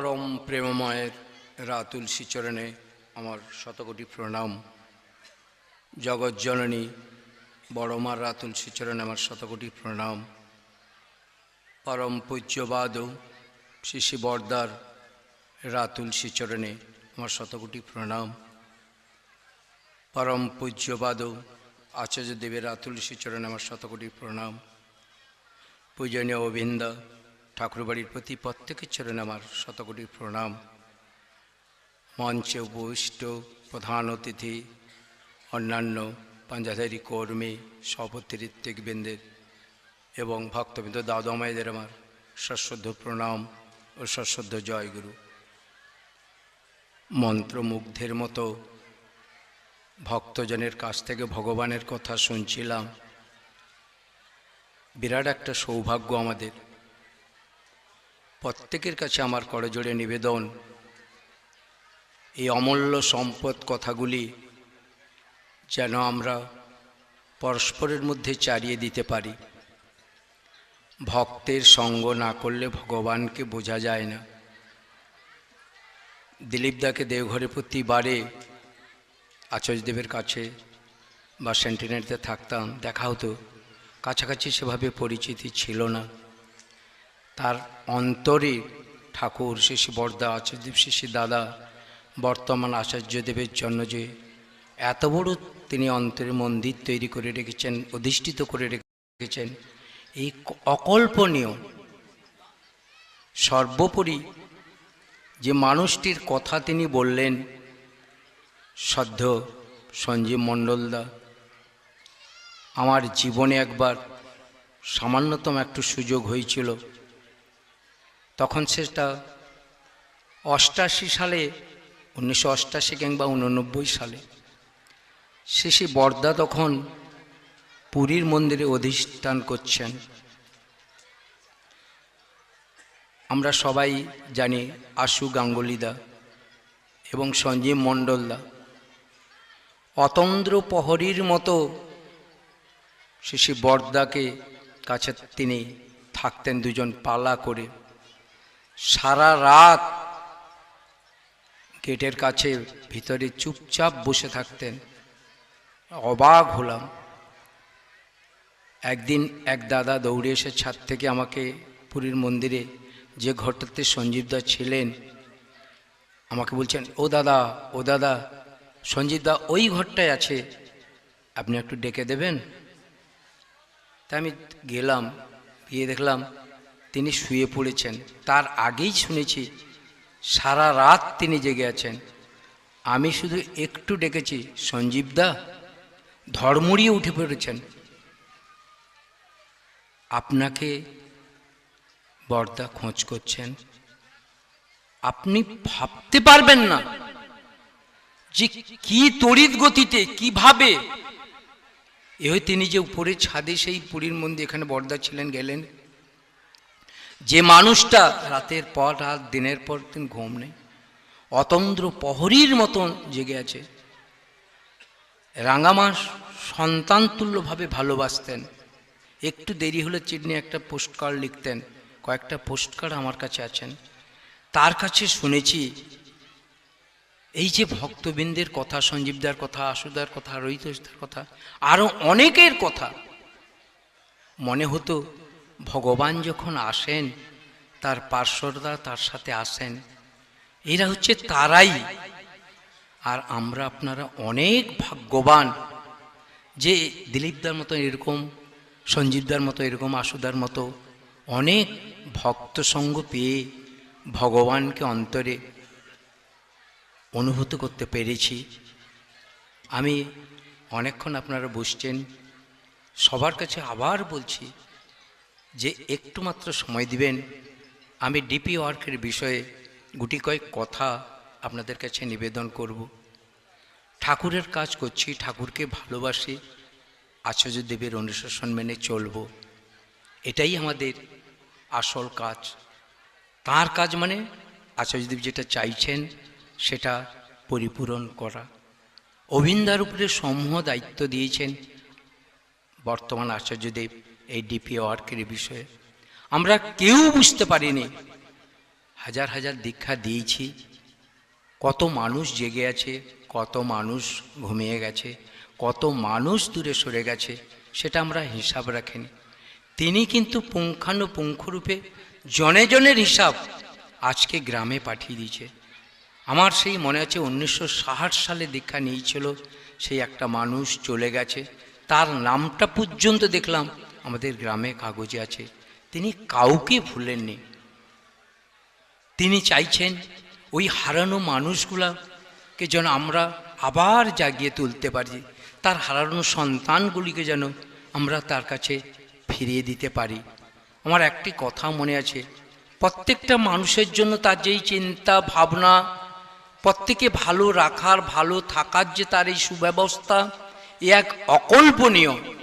পরম প্রেমময়ের রাতুল শ্রীচরণে আমার শতকোটি প্রণাম। জগজ্জননী বড়মার রাতুল শ্রীচরণে আমার শতকোটি প্রণাম। পরম পূজ্যবাদ শিশি বর্দার রাতুল শ্রীচরণে আমার শতকোটি প্রণাম। পরম পূজ্যবাদ আচার্য দেবের রাতুল শ্রীচরণে আমার শতকোটি প্রণাম। পূজনীয় অভিন্দা ঠাকুরবাড়ির প্রতি প্রত্যেকের চরণে আমার শতকোটি প্রণাম। মঞ্চে উপবিষ্ট প্রধান অতিথি, অন্যান্য পাঞ্জাধারী কর্মী সভাপতি ঋত্বিকবৃন্দের এবং ভক্তবৃন্দ, দাদমাইদের আমার সশ্রদ্ধ প্রণাম ও সশ্রদ্ধ জয়গুরু মন্ত্রমুগ্ধের মতো ভক্তজনের কাছ থেকে ভগবানের কথা শুনছিলাম। বিরাট একটা সৌভাগ্য আমাদের। প্রত্যেকের কাছে আমার করজোড়ে নিবেদন। এই অমূল্য সম্পদ কথাগুলি যেন আমরা পরস্পরের মধ্যে চারিয়ে দিতে পারি। ভক্তের সঙ্গ না করলে ভগবানকে বোঝা যায় না। দিলীপদাকে দেওঘরে প্রতিবারে আচার্যদেবের কাছে বা সেন্টিনেটতে থাকতাম, দেখা হতো। কাছাকাছি সেভাবে পরিচিতি ছিল না। তার অন্তরে ঠাকুর শিশি বর্দা আচার্যদেব শিশি দাদা, বর্তমান আচার্যদেবের জন্য যে এত বড় তিনি অন্তরে মন্দির তৈরি করে রেখেছেন, অধিষ্ঠিত করে রেখেছেন, এই অকল্পনীয়, সর্বোপরি যে মানুষটির কথা তিনি বললেন, সদ্য সঞ্জীব মণ্ডলদা আমার জীবনে একবার সামান্যতম একটু সুযোগ হয়েছিল। তখন সেটা অষ্টাশি সালে, উনিশশো অষ্টাশি কিংবা উননব্বই সালে শেষে বর্দা তখন পুরীর মন্দিরে অধিষ্ঠান করছেন। আমরা সবাই জানি আশু গাঙ্গুলিদা এবং সঞ্জীব মণ্ডলদা। অতন্দ্র প্রহরীর মতো শিশি বর্দাকে কাছে তিনি থাকতেন দুজন পালা করে। সারা রাত গেটের কাছে ভিতরে চুপচাপ বসে থাকতেন। অবাক হলাম। একদিন এক দাদা দৌড়ে এসে ছাদ থেকে আমাকে পুরীর মন্দিরে যে ঘরটাতে সঞ্জীবদা ছিলেন, আমাকে বলছেন, ও দাদা ও দাদা সঞ্জীবদা ওই ঘরটায় আছে। আপনি একটু ডেকে দেবেন? তা আমি গেলাম, গিয়ে দেখলাম তিনি শুয়ে পড়েছেন। তার আগেই শুনেছি, সারা রাত তিনি জেগে আছেন। আমি শুধু একটু ডেকেছি সঞ্জীবদা ধর্মড়িয়ে উঠে পড়েছেন। আপনাকে বর্দা খোঁজ করছেন। আপনি ভাবতে পারবেন না যে কি তড়িৎ গতিতে, কীভাবে। এ তিনি যে উপরে ছাদে সেই পুরীর মন্দির, এখানে বর্দা ছিলেন, গেলেন। যে মানুষটা রাতের পর রাত, দিনের পর দিন ঘুম নেই, অতন্দ্র প্রহরীর মতন জেগে আছে। রাঙামাস সন্তান তুল্যভাবে ভালোবাসতেন। একটু দেরি হলে চিডনি একটা পোস্টকার্ড লিখতেন, কয়েকটা পোস্টকার্ড আমার কাছে আছেন। তার কাছে শুনেছি, এই যে ভক্তবৃন্দের কথা, সঞ্জীবদার কথা, আশুদার কথা রোহিতদার কথা আরও অনেকের কথা, মনে হতো ভগবান যখন আসেন, তার পার্শ্বরা তার সাথে আসেন, এরা হচ্ছে তারাই। আর আমরা আপনারা অনেক ভাগ্যবান যে দিলীপদার মতো এরকম সঞ্জীবদার মতো এরকম, আশুদার মতো অনেক ভক্ত সঙ্গ পেয়ে ভগবানকে অন্তরে অনুভূত করতে পেরেছি। আমি অনেকক্ষণ আপনারা বসছেন, সবার কাছে আবার বলছি যে একটু মাত্র সময় দিবেন, আমি ডিপি ওয়ার্কের বিষয়ে গুটি কয়েক কথা আপনাদের কাছে নিবেদন করব। ঠাকুরের কাজ করছি, ঠাকুরকে ভালোবাসি আচার্য দেবের অনুশাসন মেনে চলব। এটাই আমাদের আসল কাজ। তার কাজ মানে আচার্যদেব যেটা চাইছেন, সেটা পরিপূরণ করা। অভিন্দার উপরে সমূহ দায়িত্ব দিয়েছেন বর্তমান আচার্যদেব। এই ডিপি ওয়ার্কের বিষয়ে। আমরা কেউ বুঝতে পারিনি। হাজার হাজার দীক্ষা দিয়েছি। কত মানুষ জেগে আছে, কত মানুষ ঘুমিয়ে গেছে, কত মানুষ দূরে সরে গেছে, সেটা আমরা হিসাব রাখিনি। তিনি কিন্তু পুঙ্খানুপুঙ্খরূপে জনে জনের হিসাব আজকে গ্রামে পাঠিয়ে দিয়েছে। আমার সেই মনে আছে, উনিশশো ষাট সালে দীক্ষা নিয়েছিল, সেই একটা মানুষ চলে গেছে, তার নামটা পর্যন্ত দেখলাম। আমাদের গ্রামে কাগজে আছে। তিনি কাউকে ভুলেননি। তিনি চাইছেন ওই হারানো মানুষগুলাকে যেন আমরা আবার জাগিয়ে তুলতে পারি। তার হারানো সন্তানগুলিকে যেন আমরা তার কাছে ফিরিয়ে দিতে পারি। আমার একটি কথা মনে আছে। প্রত্যেকটা মানুষের জন্য তার যেই চিন্তা, ভাবনা, প্রত্যেকে ভালো রাখার, ভালো থাকার যে তার এই সুব্যবস্থা, এ এক অকল্পনীয়।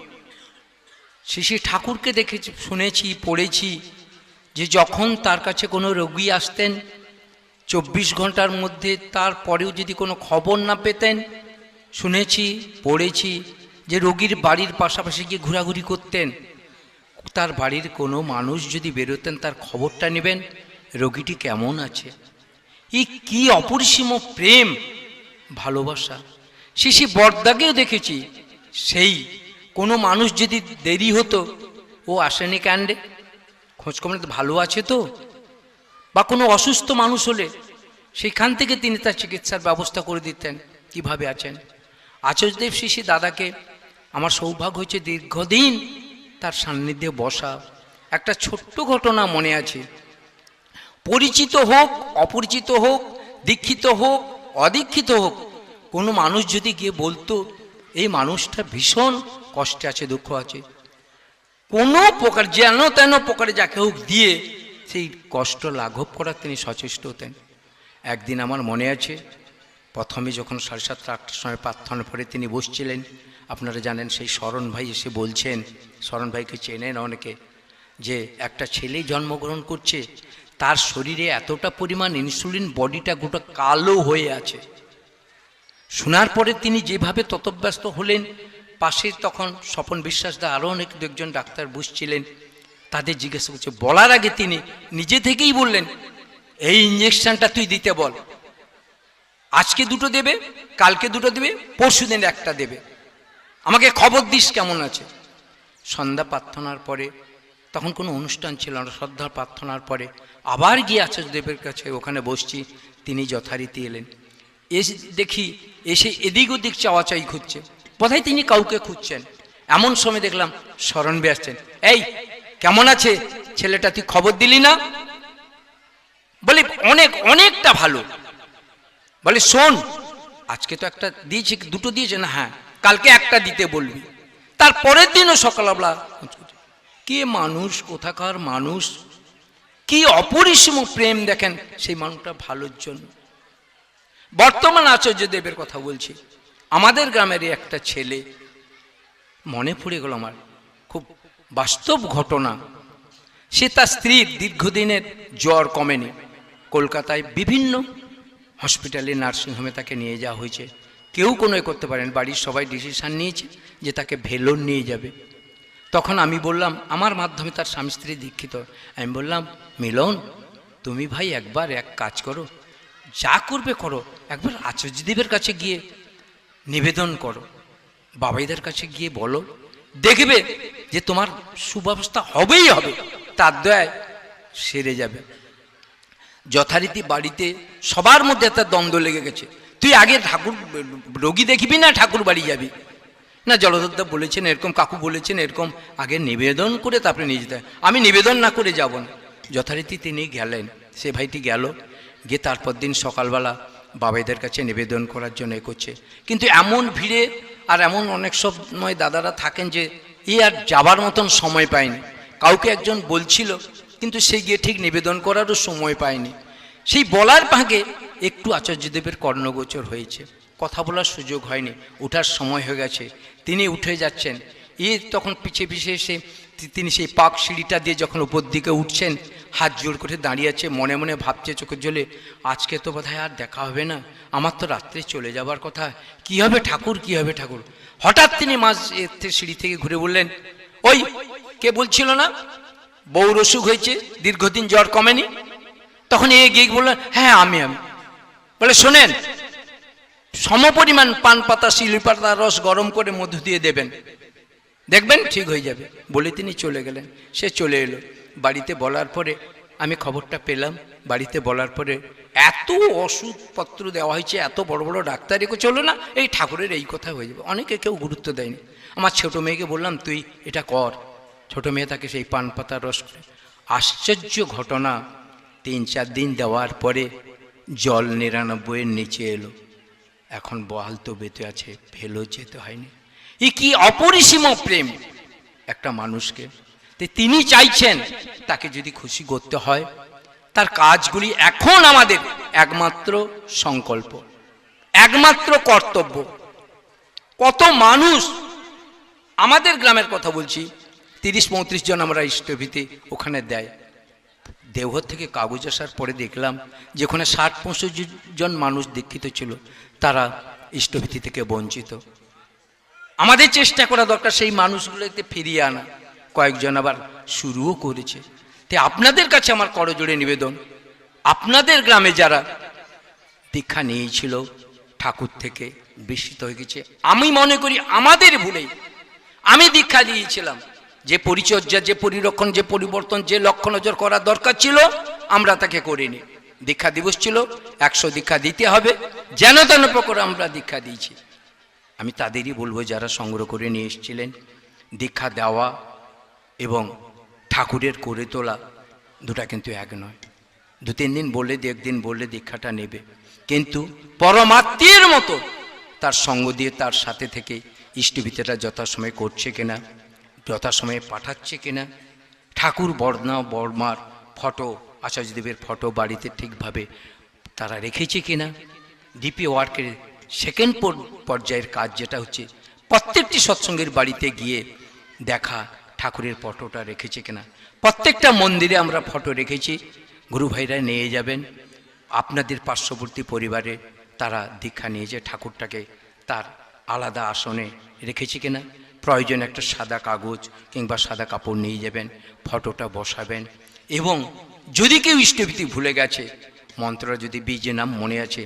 শিশি ঠাকুরকে দেখেছি, শুনেছি, পড়েছি যে যখন তার কাছে কোনো রোগী আসতেন, চব্বিশ ঘণ্টার মধ্যে তারপরেও যদি কোনো খবর না পেতেন, শুনেছি, পড়েছি যে রোগীর বাড়ির পাশাপাশি গিয়ে ঘোরাঘুরি করতেন। তার বাড়ির কোনো মানুষ যদি বেরোতেন, তার খবরটা নেবেন, রোগীটি কেমন আছে? এই কি অপরিসীম প্রেম, ভালোবাসা। শিশি বর্দাকেও দেখেছি, সেই কোনো মানুষ যদি দেরি হতো, ও আসেনি ক্যান্ডে খোঁজখবর ভালো আছে তো। বা কোনো অসুস্থ মানুষ হলে সেখান থেকে তিনি তার চিকিৎসার ব্যবস্থা করে দিতেন। কীভাবে আছেন? আচার্যদেব শিশি দাদাকে আমার সৌভাগ্য হয়েছে দীর্ঘদিন তার সান্নিধ্যে বসা। একটা ছোট্ট ঘটনা মনে আছে। পরিচিত হোক, অপরিচিত হোক, দীক্ষিত হোক, অদীক্ষিত হোক, কোনো মানুষ যদি গিয়ে বলতো, এই মানুষটা ভীষণ কষ্টে আছে, দুঃখ আছে। কোনো প্রকার যেন তেন প্রকারে যাকে হোক দিয়ে সেই কষ্ট লাঘব করার তিনি সচেষ্ট হতেন। একদিন আমার মনে আছে, প্রথমে যখন সাড়ে সাতটা, আটটার সময় প্রার্থনা পরে তিনি বসছিলেন, আপনারা জানেন সেই শরণ ভাই এসে বলছেন শরণ ভাইকে চেনেন অনেকে, যে একটা ছেলেই জন্মগ্রহণ করছে, তার শরীরে এতটা পরিমাণ ইনসুলিন বডিটা গোটা কালো হয়ে আছে। শোনার পরে তিনি যেভাবে ততব্যস্ত হলেন পাশে তখন স্বপন বিশ্বাস দা আরও অনেক দু একজন ডাক্তার বসছিলেন। তাদের জিজ্ঞাসা করছে, বলার আগে তিনি নিজে থেকেই বললেন, এই ইঞ্জেকশনটা তুই দিতে বল। আজকে দুটো দেবে, কালকে দুটো দেবে পরশু দিন একটা দেবে। আমাকে খবর দিস কেমন আছে? সন্ধ্যা প্রার্থনার পরে, তখন কোনো অনুষ্ঠান ছিল না শ্রদ্ধার প্রার্থনার পরে আবার গিয়ে আচার্যদেবের কাছে ওখানে বসছি, তিনি যথারীতি এলেন। এসে দেখি, এসে এদিক ওদিক চাওয়াচাই খুঁজছে বোধহয় তিনি কাউকে খুঁজছেন। এমন সময় দেখলাম স্মরণবে আসছেন। এই, কেমন আছে? ছেলেটা তুই খবর দিলি না? বলে, অনেক, অনেকটা ভালো। বলে, শোন, আজকে তো একটা দিয়েছে, দুটো দিয়েছে না? হ্যাঁ কালকে একটা দিতে বলবি। তার পরের দিনও সকালবেলা কে মানুষ? কোথাকার মানুষ? কি অপরিসীম প্রেম দেখেন সেই মানুষটা ভালোর জন্য। বর্তমান আচার্য দেবের কথা বলছি। আমাদের গ্রামেরই একটা ছেলে, মনে পড়ে গেল আমার, খুব বাস্তব ঘটনা। সে তার স্ত্রীর দীর্ঘদিনের জ্বর কমেনি। কলকাতায় বিভিন্ন হসপিটালে নার্সিংহোমে তাকে নিয়ে যাওয়া হয়েছে। কেউ কোনো এ করতে পারেন, বাড়ির সবাই ডিসিশান নিয়েছে যে তাকে ভেলোর নিয়ে যাবে। তখন আমি বললাম, আমার মাধ্যমে তার স্বামী স্ত্রী দীক্ষিত। আমি বললাম, মিলন, তুমি ভাই একবার এক কাজ করো, যা করবে করো, একবার আচার্যদেবের কাছে গিয়ে নিবেদন করো। বাবাইদের কাছে গিয়ে বলো, দেখবে যে তোমার সুব্যবস্থা হবেই হবে, তার দয়ায় সেরে যাবে। যথারীতি বাড়িতে সবার মধ্যে একটা দ্বন্দ্ব লেগে গেছে। তুই আগে ঠাকুর, রোগী দেখবি না ঠাকুর বাড়ি যাবি? না জলদত্তা বলেছেন, এরকম কাকু বলেছেন, এরকম আগে নিবেদন করে তারপরে নিয়ে যেতে আমি নিবেদন না করে যাব না। যথারীতি তিনি গেলেন। সে ভাইটি গেল, গিয়ে তারপর দিন সকালবেলা বাবাইদের কাছে নিবেদন করার জন্য এ করছে। কিন্তু এমন ভিড়ে আর এমন অনেক সব সময় দাদারা থাকেন যে এ আর যাবার মতন সময় পায়নি। কাউকে একজন বলছিল, কিন্তু সে গিয়ে ঠিক নিবেদন করারও সময় পায়নি। সেই বলার ভাগে একটু আচার্যদেবের কর্ণগোচর হয়েছে। কথা বলার সুযোগ হয়নি ওঠার সময় হয়ে গেছে। তিনি উঠে যাচ্ছেন। এ তখন পিছিয়ে পিছিয়ে এসে তিনি সেই পাক সিঁড়িটা দিয়ে যখন উপর দিকে উঠছেন, হাত জোর করে দাঁড়িয়ে আছে, মনে মনে ভাবছে, চোখের জলে, আজকে তো বোধহয় আর দেখা হবে না, আমার তো রাত্রে চলে যাবার কথা, কি হবে ঠাকুর, কি হবে ঠাকুর? হঠাৎ তিনি এর সিঁড়ি থেকে ঘুরে বললেন, ওই, কে বলছিল না? বউর অসুখ হয়েছে, দীর্ঘদিন জ্বর কমেনি? তখন এ গিয়ে বললেন হ্যাঁ আমি আমি। বলে, শোনেন, সমপরিমাণ পান পাতা, শিলি পাতা, রস গরম করে মধু দিয়ে দেবেন। দেখবেন ঠিক হয়ে যাবে। বলে তিনি চলে গেলেন। সে চলে এলো। বাড়িতে বলার পরে আমি খবরটা পেলাম। বাড়িতে বলার পরে এত ওষুধপত্র দেওয়া হয়েছে, এত বড় বড় ডাক্তার এগো চলো না, এই ঠাকুরের এই কথা হয়ে যাবে। অনেকে কেউ গুরুত্ব দেয়নি। আমার ছোট মেয়েকে বললাম, তুই এটা কর। ছোট মেয়ে তাকে সেই পান পাতার রস করে। আশ্চর্য ঘটনা। তিন চার দিন দেওয়ার পরে জল নিরানব্বইয়ের নিচে এলো। এখন বহাল তো বেঁচে আছে, ফেলেও যেতে হয়নি। এ কি অপরিসীম প্রেম? একটা মানুষকে। তিনি চাইছেন তাকে যদি খুশি করতে হয়, তার কাজগুলি এখন আমাদের একমাত্র সংকল্প, একমাত্র কর্তব্য। কত মানুষ আমাদের গ্রামের কথা বলছি, তিরিশ পঁয়ত্রিশ জন আমরা ইষ্টভীতি ওখানে দেয়। দেওঘর থেকে কাগজ আসার পরে দেখলাম যে ওখানে ষাট পঁয়ষট্টি জন মানুষ দীক্ষিত ছিল, তারা ইষ্টভীতি থেকে বঞ্চিত। আমাদের চেষ্টা করা দরকার সেই মানুষগুলোকে ফিরিয়ে আনা। কয়েকজন আবার শুরুও করেছে। তে আপনাদের কাছে আমার করজোড়ে নিবেদন। আপনাদের গ্রামে যারা দীক্ষা নিয়েছিল, ঠাকুর থেকে বিস্মিত হয়ে গেছে। আমি মনে করি আমাদের ভুলেই আমি দীক্ষা দিয়েছিলাম যে পরিচর্যা, যে পরিরক্ষণ, যে পরিবর্তন, যে লক্ষ্য নজর করা দরকার ছিল, আমরা তাকে করিনি। দীক্ষা দিবস ছিল, একশো দীক্ষা দিতে হবে। যেন তেন প্রকার আমরা দীক্ষা দিয়েছি। আমি তাদেরই বলব যারা সংগ্রহ করে নিয়ে এসেছিলেন, দীক্ষা দেওয়া এবং ঠাকুরের করে তোলা দুটা কিন্তু এক নয়। দু তিন দিন বললে দু একদিন বললে দীক্ষাটা নেবে। কিন্তু পরমাত্মীর মতো তার সঙ্গ দিয়ে তার সাথে থেকে ইষ্টবিতেটা যথাসময়ে করছে কিনা, যথাসময়ে পাঠাচ্ছে কিনা, ঠাকুর বর্ণা, বর্মার ফটো, আচার্যদেবের ফটো বাড়িতে ঠিকভাবে তারা রেখেছে কিনা, ডিপি ওয়ার্কের সেকেন্ড পর্যায়ের কাজ যেটা হচ্ছে, প্রত্যেকটি সৎসঙ্গের বাড়িতে গিয়ে দেখা ঠাকুরের ফটোটা রেখেছে কিনা। প্রত্যেকটা মন্দিরে আমরা ফটো রেখেছি, গুরু ভাইরা নিয়ে যাবেন, আপনাদের পার্শ্ববর্তী পরিবারে তারা দীক্ষা নিয়েছে ঠাকুরটাকে তার আলাদা আসনে রেখেছে কিনা, প্রয়োজন একটা সাদা কাগজ কিংবা সাদা কাপড় নিয়ে যাবেন, ফটোটা বসাবেন, এবং যদি কেউ ইষ্টভীতি ভুলে গেছে মন্ত্র যদি বীজের নাম মনে আছে,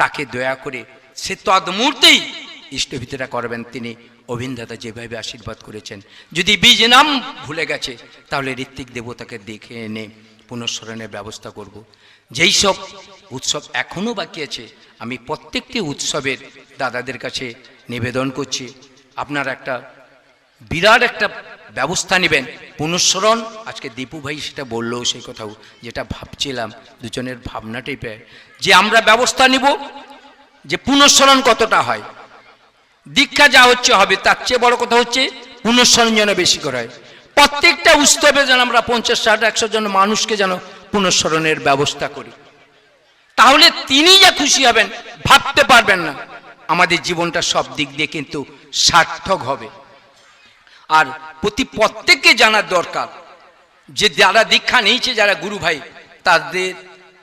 তাকে দয়া করে সে তদমূর্তেই ইষ্টভীতিটা করবেন তিনি। অভিনদাতা যেভাবে আশীর্বাদ করেছেন। যদি বীজ নাম ভুলে গেছে, তাহলে ঋত্বিক দেবতাকে দেখে এনে পুনঃস্মরণের ব্যবস্থা করব। যেই সব উৎসব এখনও বাকি আছে, আমি প্রত্যেকটি উৎসবের দাদাদের কাছে নিবেদন করছি। আপনার একটা বিরাট একটা ব্যবস্থা নেবেন। পুনঃস্মরণ, আজকে দীপু ভাই সেটা বলল সেই কথাও, যেটা ভাবছিলাম, দুজনের ভাবনাটাই পেয়ে যে আমরা ব্যবস্থা নিব যে পুনঃস্মরণ কতটা হয়। দীক্ষা যা হচ্ছে হবে, তার চেয়ে বড় কথা হচ্ছে পুনঃস্মরণ যেন বেশি করে হয়। প্রত্যেকটা উৎসবে যেন আমরা পঞ্চাশ, ষাট, একশো জন মানুষকে যেন পুনঃস্মরণের ব্যবস্থা করি। তাহলে তিনি যা খুশি হবেন, ভাবতে পারবেন না। আমাদের জীবনটা সব দিক দিয়ে কিন্তু সার্থক হবে। আর প্রতি প্রত্যেককে জানার দরকার যে যারা দীক্ষা নিয়েছে, যারা গুরু ভাই, তাদের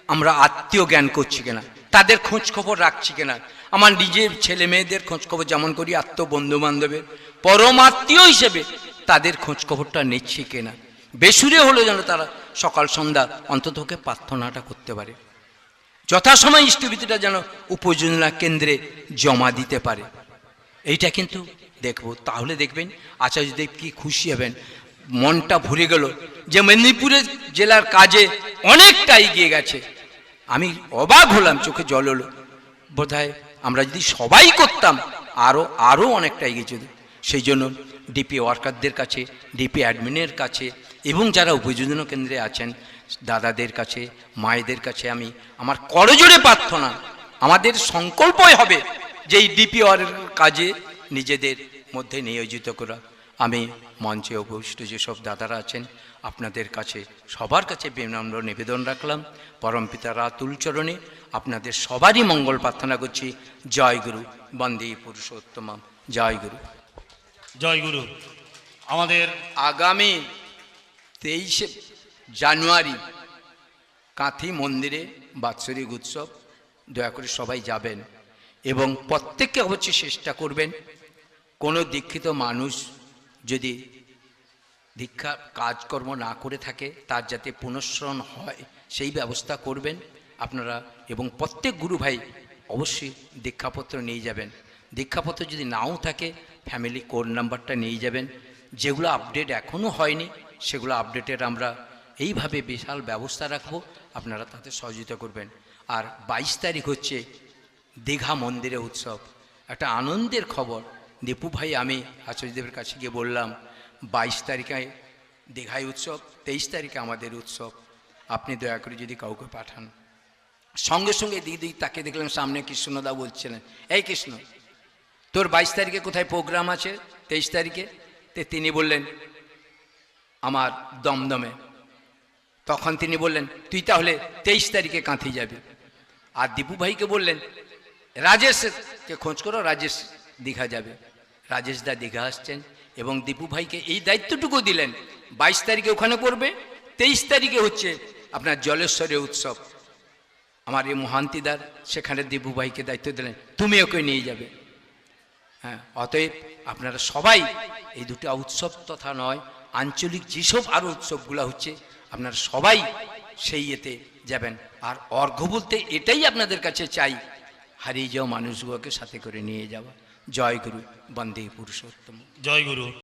আমরা আত্মীয় জ্ঞান করছি কিনা। তাদের খোঁজ খবর রাখছি কিনা? আমার নিজের ছেলে মেয়েদের খোঁজ খবর যেমন করি আত্ম বন্ধু বান্ধবের পরমাত্মীয় হিসেবে তাদের খোঁজ খবরটা নিচ্ছি কিনা? বেসুরে হলো যেন তারা সকাল, সন্ধ্যা অন্ততকে প্রার্থনাটা করতে পারে। যথাসময় ইষ্টভীতিটা যেন উপযোজনা কেন্দ্রে জমা দিতে পারে। এইটা কিন্তু দেখব। তাহলে দেখবেন আচার্যদেব কি খুশি হবেন। মনটা ভরে গেল যে মেদিনীপুরের জেলার কাজে অনেকটা এগিয়ে গেছে। আমি অবাক হলাম, চোখে জল হলো। বোধ আমরা যদি সবাই করতাম আরও আরও অনেকটা এগিয়ে যেত। সেই জন্য ডিপি ওয়ার্কারদের কাছে, ডিপি অ্যাডমিনের কাছে এবং যারা উপযোজন কেন্দ্রে আছেন, দাদাদের কাছে, মায়েদের কাছে আমি আমার করজোরে প্রার্থনা, আমাদের সংকল্পই হবে যে এই ডিপিওর কাজে নিজেদের মধ্যে নিয়োজিত করা। আমি মঞ্চে উপস্থিত যেসব দাদারা আছেন আপনাদের কাছে সবার কাছে বিনম্র নিবেদন রাখলাম। পরমপিতা রাতুল চরণে আপনাদের সবারই মঙ্গল প্রার্থনা করছি। জয় গুরু বন্দে পুরুষোত্তমম। জয় গুরু। জয় গুরু। আমাদের আগামী তেইশে জানুয়ারি কাঁথি মন্দিরে বাৎসরিক উৎসব দয়া করে সবাই যাবেন এবং প্রত্যেককে অবশ্যই চেষ্টা করবেন। কোনো দীক্ষিত মানুষ যদি দীক্ষা, কাজকর্ম না করে থাকে, তার যাতে পুনঃস্মরণ হয়, সেই ব্যবস্থা করবেন আপনারা এবং প্রত্যেক গুরু ভাই অবশ্যই দীক্ষাপত্র নিয়ে যাবেন। দীক্ষাপত্র যদি নাও থাকে ফ্যামিলি কোড নাম্বারটা নিয়ে যাবেন। যেগুলো আপডেট এখনও হয়নি, সেগুলো আপডেটের আমরা এইভাবে বিশাল ব্যবস্থা রাখব, আপনারা তাতে সহযোগিতা করবেন। আর বাইশ তারিখ হচ্ছে দীঘা মন্দিরে উৎসব। একটা আনন্দের খবর, দীপু ভাই আমি আচার্যদেবের কাছে গিয়ে বললাম বাইশ তারিখে দীঘায় উৎসব, তেইশ তারিখে আমাদের উৎসব। আপনি দয়া করে যদি কাউকে পাঠান। সঙ্গে সঙ্গে দিদি তাকে দেখলাম সামনে কৃষ্ণদা বলছিলেন, এই কৃষ্ণ, তোর বাইশ তারিখে কোথায় প্রোগ্রাম আছে? তেইশ তারিখে? তে তিনি বললেন, আমার দমদমে। তখন তিনি বললেন, তুই তাহলে তেইশ তারিখে কাঁথি যাবি। আর দীপু ভাইকে বললেন রাজেশকে খোঁজ করো, রাজেশ দীঘা যাবে। রাজেশ দা দীঘা আসছেন। এবং দীপু ভাইকে এই দায়িত্বটুকু দিলেন, বাইশ তারিখে ওখানে করবে তেইশ তারিখে হচ্ছে আপনার জলেশ্বরের উৎসব। আমার এই মহান্তিদার, সেখানে দীপু ভাইকে দায়িত্ব দিলেন, তুমি ওকে নিয়ে যাবে। হ্যাঁ অতএব আপনারা সবাই এই দুটো উৎসব তথা নয়, আঞ্চলিক যেসব আরও উৎসবগুলো হচ্ছে, আপনারা সবাই সেই এতে যাবেন। আর অর্ঘ্য বলতে এটাই আপনাদের কাছে চাই, হারিয়ে যাওয়া মানুষগুলোকে সাথে করে নিয়ে যাওয়া। জয় গুরু বন্দে পুরুষোত্তম। জয় গুরু।